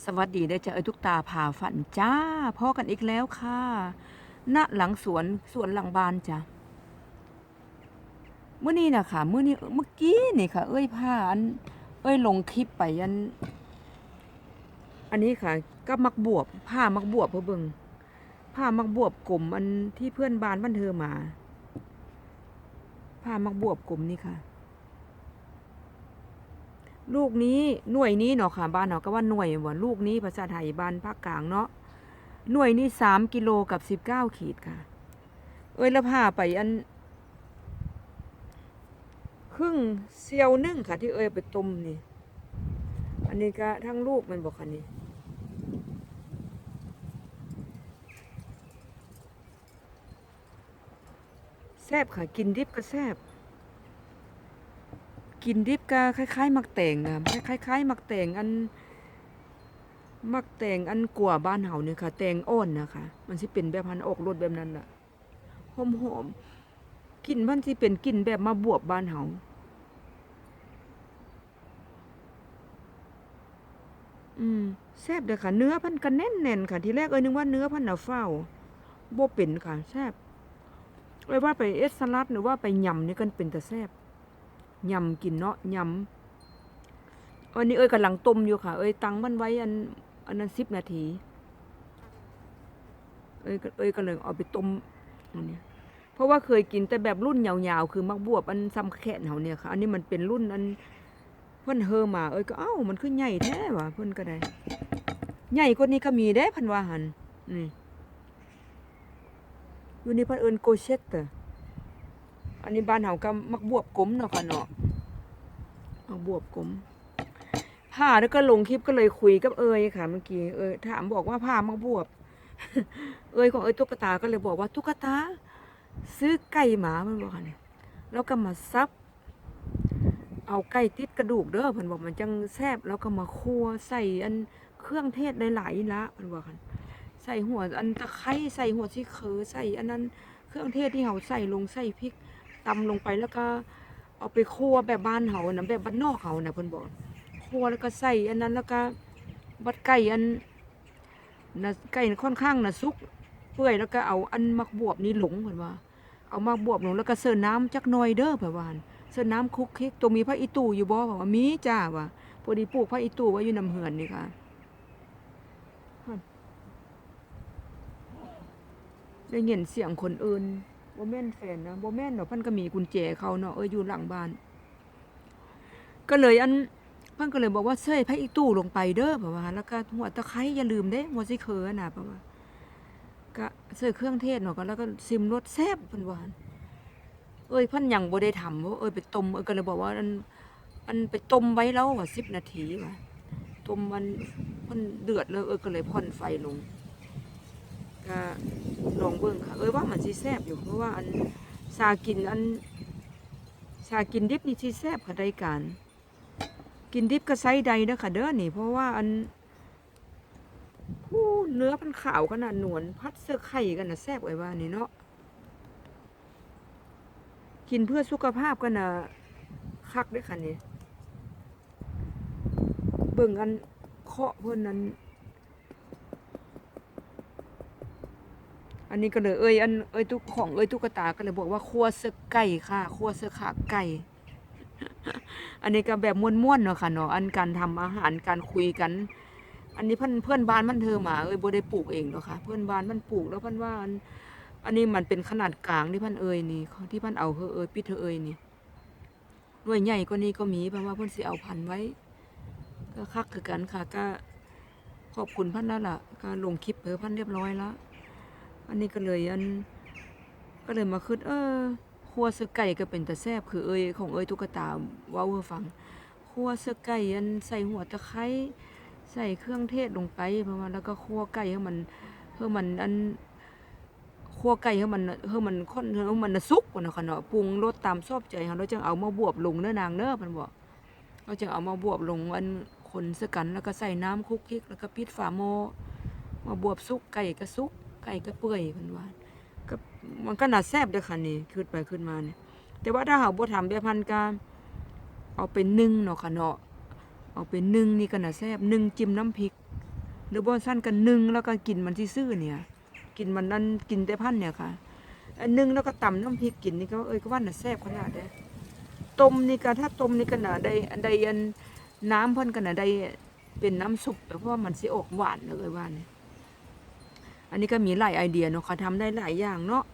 สวัสดีได้อจ้าเอ้ทุกตาผ่าฝันจ้าพ่อกันอีกแล้วค่ะ ณ หลังสวนสวนหลังบ้านจ้ะเมื่อนี้นะค่ะเมื่อนี้เมื่อกี้นี่ค่ะ เอ้ยผ้าอัน เอ้ยลงคลิปไปอัน อันนี้ค่ะ ก็มักบวบผ้ามักบวบเพื่อเบิงผ้ามักบวบกลมอันที่เพื่อนบ้านบ้านเธอมาผ้ามักบวบกลมนี่ค่ะ ลูกนี้หน่วยนี้เนาะค่ะบ้านเนาะก็ว่าหน่วยว่าลูกนี้ภาษาไทยบ้านภาคกลางเนาะหน่วยนี้สามกิโลกับสิบเก้าขีดค่ะ เอ้ยแล้วพาไปอันครึ่งเซียวนึ่งค่ะ ที่เอ้ยไปต้มนี่ อันนี้ก็ทั้งลูกมันบอกค่ะนี่แซบค่ะ กินดิบก็แซบ กินดิบก็คล้ายๆ มักแตงนะคล้ายๆ มักแตงอัน มักแตงอันกว่าบ้านเฮาเนี่ยค่ะ แตงอ่อนนะคะ มันสิเป็นแบบพันออกรสแบบนั้นล่ะหอมๆกลิ่นมันสิเป็นกลิ่นแบบมาบวบบ้านเฮาอืมแซ่บเด้อค่ะ เนื้อพันก็แน่นๆค่ะ ทีแรกเอ้ยนึกว่าเนื้อพันหน่ะเฝ้าบ่เป็นค่ะแซ่บเอ้ยว่าไปเอสสลัดหรือว่าไปยำนี่กันเป็นแต่แซ่บ ยำกินเนาะยำอันนี้เอ้ยกำลังต้มอยู่ค่ะ เอ้ยตังมันไว้อันอันนั้นสิบนาที เอ้ยเอ้ยก็เลยเอาไปต้มอันเนี้เพราะว่าเคยกินแต่แบบรุ่นยาวๆ คือมักบวบอันซ้ำแขนเขาเนี่ยค่ะ อันนี้มันเป็นรุ่นอันเพิ่นเฮอมา เอ้ยก็เอ้ามันคือใหญ่แท้ว่ะเพิ่นก็ได้ ใหญ่กว่านี้ก็มีได้พันวาหันนี่อยู่นี่เพิ่นเอิ้นโกเชตเตอ อันนี้บ้านเฮาก็มักบวบกลมเนาะค่ะเนาะเอาบวบกลมผ้าแล้วก็ลงคลิปก็เลยคุยกับเอยค่ะเมื่อกี้เอยถามบอกว่าผ้ามักบวบ เอยของเอยตุ๊กตาก็เลยบอกว่าตุ๊กตา ซื้อไก่หมามันบอกค่ะเนี่ยแล้วก็มาซับ เอาไก่ติดกระดูกเด้อเพิ่นบอกมันจังแซ่บแล้วก็มาคั่วใส่อันเครื่องเทศหลายๆละเพิ่นบอกค่ะใส่หัวอันตะไคร้ใส่หัวชีเคอใส่อันนั้น เครื่องเทศที่เฮาใส่ลงใส่พริก ตำลงไปแล้วก็เอาไปคั่วแบบบ้านเฮานะแบบบ้านนอกเฮานะเพิ่นบอกคั่วแล้วก็ใส่อันนั้นแล้วก็บัดไก่อันนะไก่ค่อนข้างนะสุกเปื่อยแล้วก็เอาอันมักบวบนี่หลงเพิ่นว่า เอามักบวบหลงแล้วก็เสิร์ฟน้ำจักหน่อยเด้อเพิ่นว่านเสิร์ฟน้ำคลุกคลิกตัวมีพระอีตู่อยู่บ่บอกว่ามีจ้าว่าพอดีปลูกพระอีตู่ไว้อยู่นำเหือนนี่ค่ะได้ยินเสียงคนอื่น บ่แม่นแฟนนะบ่แม่นดอกเพิ่นก็มีกุญแจเขาเนาะเอออยู่หลังบ้าน ก็เลยอันเพิ่นก็เลยบอกว่าเซยไผอีกตู้ลงไปเด้อเพราะว่าแล้วก็หัวตะไคร้อย่าลืมเด้หัวสิเคอน่ะเพราะว่าก็เซยเครื่องเทศเนาะก็แล้วก็ซิมรสแซ่บเพิ่นว่านเอ้ยเพิ่นยังบ่ได้ทำว่าเอ้ยไปต้มเอ้ยก็เลยบอกว่าอันอันไปต้มไว้แล้วว่า10นาทีว่าต้มมันเพิ่นเดือดแล้วเอ้ยก็เลยพ่นไฟลง ก็ลองเบิ่งค่ะเอ้ยว่ามันสิแซ่บอยู่เพราะว่าอันชากินอันชากินดิบนี่สิแซ่บค่ะได้การกินดิบก็ไซใดเด้อค่ะเด้อนี่ เพราะว่าอันผู้เนื้อมันขาวขนาดหนวลพัดเสื้อไข่กันนะแซ่บไว้ว่านี่เนาะกินเพื่อสุขภาพกันนะคักด้วยค่ะนี่เบิ่งอันเคาะเพิ่นนั้น อันนี้ก็เลยเอ้ยอันเอ้ยตุกของเอ้ยตุ๊กตาก็เลยบอกว่าครัวเสื้อไก่ค่ะครัวเสื้อขาไก่ อันนี้ก็แบบม่วนๆเนาะค่ะเนาะอันการทำอาหารการคุยกัน อันนี้เพื่อนเพื่อนบ้านมันเธอมาเอ้ยบ่ได้ปลูกเองเนาะค่ะเพื่อนบ้านมันปลูกแล้วเพื่อนว่าอันอันนี้มันเป็นขนาดกลางที่พื่อนเอ้ยนี่ที่พื่อนเอาเฮอเอ้ยปิดเธอเอ้ยนี่หน่วยใหญ่กว่านี้ก็มีเพราะว่าเพื่อนสิเอาพันไว้ ก็คักคือกันค่ะ ก็ขอบคุณพันแล้วล่ะก็ลงคลิปเพิ่นพันเรียบร้อยแล้ว อันนี้ก็เลยอันก็เลยมาคิดเออครัวเสื้อไก่ก็เป็นตะแซบคือเอ้ยของเอ้ยตุ๊กตาว้าให้ฟังครัวเสื้อไก่อันใส่หัวตะไคร้ใส่เครื่องเทศลงไปเพราะว่าแล้วก็คั่วไก่ให้มันเพื่อมันอันคั่วไก่ให้มันเพื่อมันค่อนให้มันสุกกว่านะค่ะเนาะปรุงรสตามชอบใจเฮาแล้วจึงเอามาบวบลงเด้อนางเด้อเพิ่นบอกเราจึงเอามาบวบลงอันคนซะกันแล้วก็ใส่น้ำคุกคลิกแล้วก็ปิดฝาหม้อมาบวบสุกไก่ก็สุก ไก่ก็เปื่อยเพิ่นว่าก็มันก็น่าแซ่บเด้อค่ะนี่ขึ้นไปขึ้นมาเนี่ยแต่ว่าถ้าเฮาบ่ทำแบบพันกาเอาไปนึ่งเนาะค่ะเนาะเอาไปนึ่งนี่ก็น่าแซ่บนึ่งจิ้มน้ำพริก หรือบ่สั้นกันนึ่งแล้วก็กินมันซื่อๆเนี่ย กินมันนั่นกินแต่พันเนี่ยค่ะอันนึ่งแล้วก็ตำน้ำพริกกินนี่ก็เอ้ยก็ว่าน่ะแซ่บขนาดเด้ต้มนี่ก็ถ้าต้มนี่ก็น่ะได้อันใดอันน้ำเพิ่นก็น่ะได้เป็นน้ำซุปเพราะว่ามันสิออกหวานเลยว่านี่ อันนี้ก็มีหลายไอเดียเนาะค่ะทำได้หลายอย่างเนาะ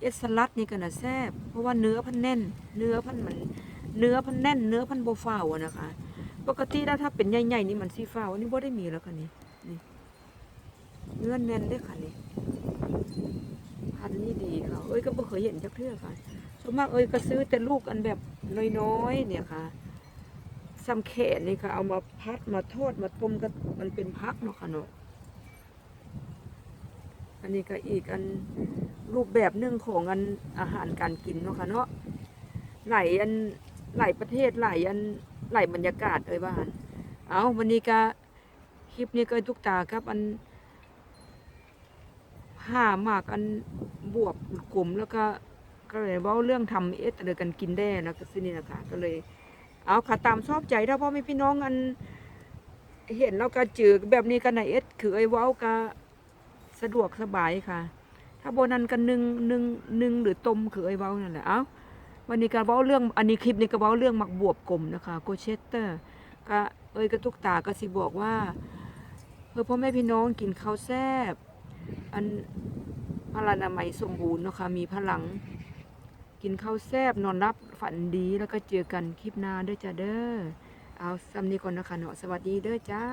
เอสลัดนี่ก็น่ะแซ่บเพราะว่าเนื้อพันแน่น เนื้อพันมันเนื้อพันแน่น เนื้อพันโบฟ้าวอะนะคะ ปกติแล้วถ้าเป็นใหญ่ๆนี่มันสีฟ้าวอันนี้บ่ได้มีแล้วค่ะนี่นี่เนื้อแน่นเด้ค่ะนี่พันนี่ดีค่ะเอ้ยก็บ่เคยเห็นจักเทื่อค่ะส่วนมากเอ้ยก็ซื้อแต่ลูกอันแบบน้อยๆเนี่ยค่ะซ้ำแขนนี่ค่ะเอามาพัดมาทอดมาต้มก็มันเป็นพักเนาะค่ะเนาะ อันนี้ก็อีกอันรูปแบบหนึ่งของอันอาหารการกินเนาะค่ะเนาะหลายอันหลายประเทศหลายอันหลายบรรยากาศเอ้ยว่าน เอาวันนี้ก็คลิปนี้ก็ทุกตาครับอันห้ามากอันบวบกลุ่มแล้วก็ก็เลยว่าเรื่องทำเอสอะไรกันกินได้นะก็สินี่นะคะก็เลย เอาค่ะตามชอบใจถ้าพ่อแม่พี่น้องอัน เห็นเราก็จือแบบนี้กันในเอสคือไอ้ว้าก็ สะดวกสบายค่ะ ถ้าโบนันกันนึ่งนึ่งนึ่งหรือต้มคือไอ้เว้านั่นแหละ เอ้า วันนี้ก็เว้าเรื่อง อันนี้คลิปนี้ก็เว้าเรื่องหมักบวบกลมนะคะ โกเชสเตอร์ ก็เอ้ยกระตุกตาก็สิบอกว่าเพื่อพ่อแม่พี่น้องกินข้าวแซ่บ อันพลานามัยสมบูรณ์นะคะมีพลัง กินข้าวแซ่บนอนรับฝันดีแล้วก็เจอกันคลิปหน้าเด้อจ้าเด้อ เอาซ้ำนี้ก่อนนะคะเนาะสวัสดีเด้อจ้า